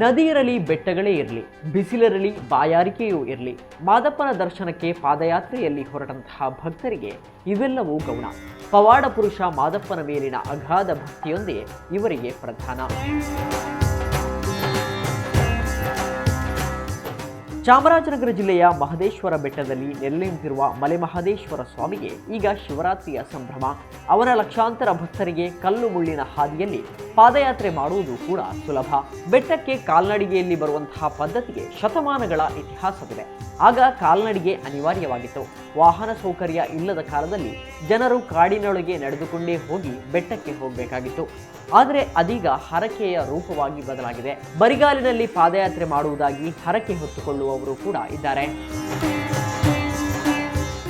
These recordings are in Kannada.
ನದಿ ಇರಲಿ ಬೆಟ್ಟಗಳೇ ಇರಲಿ, ಬಿಸಿಲಿರಲಿ ಬಾಯಾರಿಕೆಯೂ ಇರಲಿ, ಮಾದಪ್ಪನ ದರ್ಶನಕ್ಕೆ ಪಾದಯಾತ್ರೆಯಲ್ಲಿ ಹೊರಟಂತಹ ಭಕ್ತರಿಗೆ ಇವೆಲ್ಲವೂ ಗೌಣ. ಪವಾಡ ಪುರುಷ ಮಾದಪ್ಪನ ಮೇಲಿನ ಅಗಾಧ ಭಕ್ತಿಯೊಂದೇ ಇವರಿಗೆ ಪ್ರಧಾನ. ಚಾಮರಾಜನಗರ ಜಿಲ್ಲೆಯ ಮಹದೇಶ್ವರ ಬೆಟ್ಟದಲ್ಲಿ ನೆಲೆ ಮಲೆ ಮಹದೇಶ್ವರ ಸ್ವಾಮಿಗೆ ಈಗ ಶಿವರಾತ್ರಿಯ ಸಂಭ್ರಮ. ಅವನ ಲಕ್ಷಾಂತರ ಭಕ್ತರಿಗೆ ಕಲ್ಲು ಮುಳ್ಳಿನ ಹಾದಿಯಲ್ಲಿ ಪಾದಯಾತ್ರೆ ಮಾಡುವುದು ಕೂಡ ಸುಲಭ. ಬೆಟ್ಟಕ್ಕೆ ಕಾಲ್ನಡಿಗೆಯಲ್ಲಿ ಬರುವಂತಹ ಪದ್ಧತಿಗೆ ಶತಮಾನಗಳ ಇತಿಹಾಸವಿದೆ. ಆಗ ಕಾಲ್ನಡಿಗೆ ಅನಿವಾರ್ಯವಾಗಿತ್ತು. ವಾಹನ ಸೌಕರ್ಯ ಇಲ್ಲದ ಕಾಲದಲ್ಲಿ ಜನರು ಕಾಡಿನೊಳಗೆ ನಡೆದುಕೊಂಡೇ ಹೋಗಿ ಬೆಟ್ಟಕ್ಕೆ ಹೋಗಬೇಕಾಗಿತ್ತು. ಆದರೆ ಅದೀಗ ಹರಕೆಯ ರೂಪವಾಗಿ ಬದಲಾಗಿದೆ. ಬರಿಗಾಲಿನಲ್ಲಿ ಪಾದಯಾತ್ರೆ ಮಾಡುವುದಾಗಿ ಹರಕೆ ಹೊತ್ತುಕೊಳ್ಳುವವರು ಕೂಡ ಇದ್ದಾರೆ.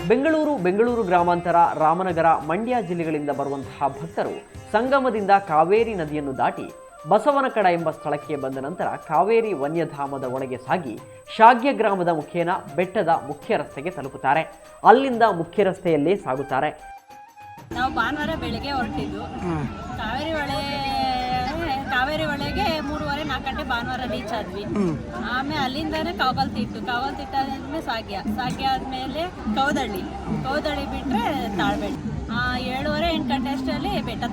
ಬೆಂಗಳೂರು ಬೆಂಗಳೂರು ಗ್ರಾಮಾಂತರ ರಾಮನಗರ ಮಂಡ್ಯ ಜಿಲ್ಲೆಗಳಿಂದ ಬರುವಂತಹ ಭಕ್ತರು ಸಂಗಮದಿಂದ ಕಾವೇರಿ ನದಿಯನ್ನು ದಾಟಿ ಬಸವನಕಡ ಎಂಬ ಸ್ಥಳಕ್ಕೆ ಬಂದ ನಂತರ ಕಾವೇರಿ ವನ್ಯಧಾಮದ ಒಳಗೆ ಸಾಗಿ ಶಾಗ್ಯ ಗ್ರಾಮದ ಮುಖೇನ ಬೆಟ್ಟದ ಮುಖ್ಯ ರಸ್ತೆಗೆ ತಲುಪುತ್ತಾರೆ. ಅಲ್ಲಿಂದ ಮುಖ್ಯ ರಸ್ತೆಯಲ್ಲೇ ಸಾಗುತ್ತಾರೆ. ನಾವು ಭಾನುವಾರ ಬೆಳಿಗ್ಗೆ ಹೊರಟಿದ್ದು. ಕಾವೇರಿ ಹೊಳೆ ಕಾವೇರಿ ಹೊಳೆಗೆ ಮೂರುವರೆ, ನಾಲ್ಕು ಗಂಟೆ ಭಾನುವಾರ ರೀಚ್ ಆದ್ವಿ. ಆಮೇಲೆ ಅಲ್ಲಿಂದಾನೆ ಕಾವಲ್ ತಿಟ್ಟು ಕಾವಲ್ ತಿಟ್ಟಾದ್ಮೇಲೆ ಸಾಗ್ಯ. ಸಾಗ್ಯ ಆದ್ಮೇಲೆ ಕೌದಳ್ಳಿ. ಕೌದಳ್ಳಿ ಬಿಟ್ರೆ ತಾಳ್ಬೆಟ್ಟು. ಏಳುವರೆ ಎಂಟು ಗಂಟೆ ಅಷ್ಟರಲ್ಲಿ ಬೆಟ್ಟ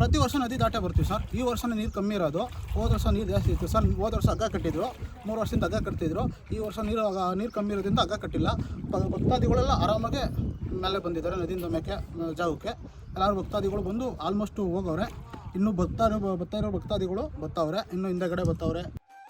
ಪ್ರತಿ ವರ್ಷ ನದಿ ದಾಟೆ ಬರ್ತೀವಿ ಸರ್. ಈ ವರ್ಷ ನೀರು ಕಮ್ಮಿ ಇರೋದು. ಹೋದ ವರ್ಷ ನೀರು ಜಾಸ್ತಿ ಇತ್ತು ಸರ್. ಹೋದ ವರ್ಷ ಹಗ್ಗ ಕಟ್ಟಿದ್ರು. ಮೂರು ವರ್ಷದಿಂದ ಹಗ್ಗ ಕಟ್ಟಿದ್ರು ಈ ವರ್ಷ ನೀರು ನೀರು ಕಮ್ಮಿ ಇರೋದ್ರಿಂದ ಹಗ್ಗ ಕಟ್ಟಿಲ್ಲ. ಭಕ್ತಾದಿಗಳೆಲ್ಲ ಆರಾಮಾಗಿ ಮೇಲೆ ಬಂದಿದ್ದಾರೆ ನದಿಯಿಂದ ಮೇಕೆ, ಜಾಗಕ್ಕೆ. ಎಲ್ಲರೂ ಭಕ್ತಾದಿಗಳು ಬಂದು ಆಲ್ಮೋಸ್ಟ್ ಹೋಗವ್ರೆ. ಇನ್ನೂ ಭಕ್ತಾರು ಬರ್ತಾ ಇರೋ ಭಕ್ತಾದಿಗಳು ಬರ್ತಾವ್ರೆ. ಇನ್ನು ಹಿಂದೆಗಡೆ ಬರ್ತಾವ್ರೆ.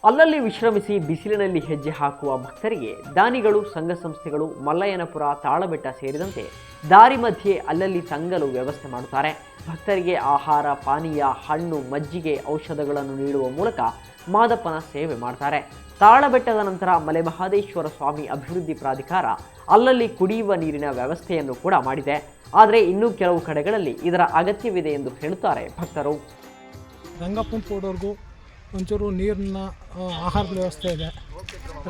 ಅಲ್ಲಲ್ಲಿ ವಿಶ್ರಮಿಸಿ ಬಿಸಿಲಿನಲ್ಲಿ ಹೆಜ್ಜೆ ಹಾಕುವ ಭಕ್ತರಿಗೆ ದಾನಿಗಳು, ಸಂಘ ಸಂಸ್ಥೆಗಳು, ಮಲ್ಲಯ್ಯನಪುರ, ತಾಳಬೆಟ್ಟ ಸೇರಿದಂತೆ ದಾರಿ ಮಧ್ಯೆ ಅಲ್ಲಲ್ಲಿ ತಂಗಲು ವ್ಯವಸ್ಥೆ ಮಾಡುತ್ತಾರೆ. ಭಕ್ತರಿಗೆ ಆಹಾರ, ಪಾನೀಯ, ಹಣ್ಣು, ಮಜ್ಜಿಗೆ, ಔಷಧಗಳನ್ನು ನೀಡುವ ಮೂಲಕ ಮಾದಪ್ಪನ ಸೇವೆ ಮಾಡ್ತಾರೆ. ತಾಳಬೆಟ್ಟದ ನಂತರ ಮಲೆ ಮಹದೇಶ್ವರ ಸ್ವಾಮಿ ಅಭಿವೃದ್ಧಿ ಪ್ರಾಧಿಕಾರ ಅಲ್ಲಲ್ಲಿ ಕುಡಿಯುವ ನೀರಿನ ವ್ಯವಸ್ಥೆಯನ್ನು ಕೂಡ ಮಾಡಿದೆ. ಆದರೆ ಇನ್ನೂ ಕೆಲವು ಕಡೆಗಳಲ್ಲಿ ಇದರ ಅಗತ್ಯವಿದೆ ಎಂದು ಹೇಳುತ್ತಾರೆ ಭಕ್ತರು. ರಂಗಪ್ಪನ ಒಂಚೂರು ನೀರಿನ ಆಹಾರದ ವ್ಯವಸ್ಥೆ ಇದೆ.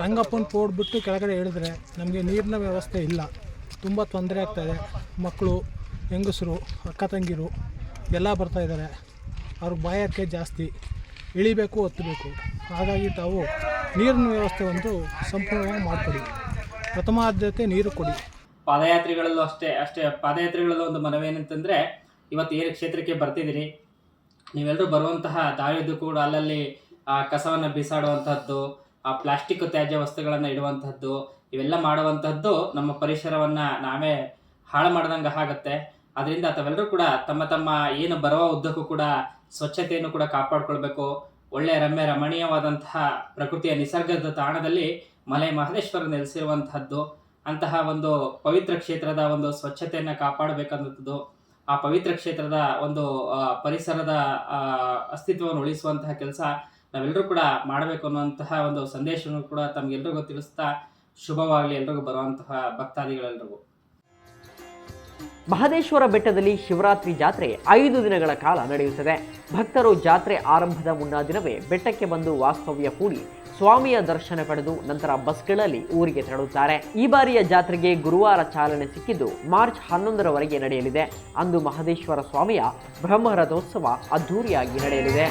ರಂಗಪ್ಪನ ಪೋಡ್ ಬಿಟ್ಟು ಕೆಳಗಡೆ ಇಳಿದ್ರೆ ನಮಗೆ ನೀರಿನ ವ್ಯವಸ್ಥೆ ಇಲ್ಲ. ತುಂಬ ತೊಂದರೆ ಆಗ್ತಾಯಿದೆ ಮಕ್ಕಳು, ಹೆಂಗಸರು, ಅಕ್ಕ ತಂಗಿರು ಎಲ್ಲ ಬರ್ತಾ ಇದ್ದಾರೆ. ಅವ್ರಿಗೆ ಬಾಯಕ್ಕೆ ಜಾಸ್ತಿ. ಇಳಿಬೇಕು, ಒತ್ತಬೇಕು. ಹಾಗಾಗಿ ತಾವು ನೀರಿನ ವ್ಯವಸ್ಥೆ ಒಂದು ಸಂಪೂರ್ಣವಾಗಿ ಮಾಡಿಕೊಡಿ. ಪ್ರಥಮ ಆದ್ಯತೆ ನೀರು ಕೊಡಿ. ಪಾದಯಾತ್ರಿಗಳಲ್ಲೂ ಅಷ್ಟೇ ಅಷ್ಟೇ ಪಾದಯಾತ್ರಿಗಳಲ್ಲೂ ಒಂದು ಮನವಿ ಏನಂತಂದರೆ ಇವತ್ತು ಏನು ಕ್ಷೇತ್ರಕ್ಕೆ ಬರ್ತಿದ್ದೀರಿ. ನೀವೆಲ್ಲರೂ ಬರುವಂತಹ ದಾರಿಯದ್ದು ಕೂಡ ಅಲ್ಲಲ್ಲಿ ಆ ಕಸವನ್ನು ಬಿಸಾಡುವಂತಹದ್ದು, ಆ ಪ್ಲಾಸ್ಟಿಕ್ ತ್ಯಾಜ್ಯ ವಸ್ತುಗಳನ್ನು ಇಡುವಂಥದ್ದು ಇವೆಲ್ಲ ಮಾಡುವಂಥದ್ದು ನಮ್ಮ ಪರಿಸರವನ್ನು ನಾವೇ ಹಾಳು ಮಾಡ್ದಂಗೆ ಆಗುತ್ತೆ. ಅದರಿಂದ ತಾವೆಲ್ಲರೂ ಕೂಡ ತಮ್ಮ ತಮ್ಮ ಏನು ಬರುವ ಉದ್ದಕ್ಕೂ ಕೂಡ ಸ್ವಚ್ಛತೆಯನ್ನು ಕೂಡ ಕಾಪಾಡಿಕೊಳ್ಬೇಕು. ಒಳ್ಳೆಯ ರಮ್ಯ, ರಮಣೀಯವಾದಂತಹ ಪ್ರಕೃತಿಯ ನಿಸರ್ಗದ ತಾಣದಲ್ಲಿ ಮಲೆ ಮಹದೇಶ್ವರ ನೆಲೆಸಿರುವಂತಹದ್ದು, ಅಂತಹ ಒಂದು ಪವಿತ್ರ ಕ್ಷೇತ್ರದ ಒಂದು ಸ್ವಚ್ಛತೆಯನ್ನು ಕಾಪಾಡಬೇಕನ್ನೋದು ಆ ಪವಿತ್ರ ಕ್ಷೇತ್ರದ ಒಂದು ಪರಿಸರದ ಅಸ್ತಿತ್ವವನ್ನು ಉಳಿಸುವಂತಹ ಕೆಲಸ ನಾವೆಲ್ಲರೂ ಕೂಡ ಮಾಡಬೇಕು ಅನ್ನುವಂತಹ ಒಂದು ಸಂದೇಶವನ್ನು ಕೂಡ ತಮಗೆಲ್ಲರಿಗೂ ತಿಳಿಸ್ತಾ ಶುಭವಾಗಲಿ ಎಲ್ರಿಗೂ ಬರುವಂತಹ ಭಕ್ತಾದಿಗಳೆಲ್ಲರಿಗೂ ಮಹದೇಶ್ವರ ಬೆಟ್ಟದಲ್ಲಿ ಶಿವರಾತ್ರಿ ಜಾತ್ರೆ ಐದು ದಿನಗಳ ಕಾಲ ನಡೆಯುತ್ತದೆ. ಭಕ್ತರು ಜಾತ್ರೆ ಆರಂಭದ ಮುನ್ನಾ ದಿನವೇ ಬೆಟ್ಟಕ್ಕೆ ಬಂದು ವಾಸ್ತವ್ಯ ಹೂಡಿ ಸ್ವಾಮಿಯ ದರ್ಶನ ಪಡೆದು ನಂತರ ಬಸ್ಗಳಲ್ಲಿ ಊರಿಗೆ ತೆರಳುತ್ತಾರೆ. ಈ ಬಾರಿಯ ಜಾತ್ರೆಗೆ ಗುರುವಾರ ಚಾಲನೆ ಸಿಕ್ಕಿದ್ದು ಮಾರ್ಚ್ ಹನ್ನೊಂದರವರೆಗೆ ನಡೆಯಲಿದೆ. ಅಂದು ಮಹದೇಶ್ವರ ಸ್ವಾಮಿಯ ಬ್ರಹ್ಮರಥೋತ್ಸವ ಅದ್ಧೂರಿಯಾಗಿ ನಡೆಯಲಿದೆ.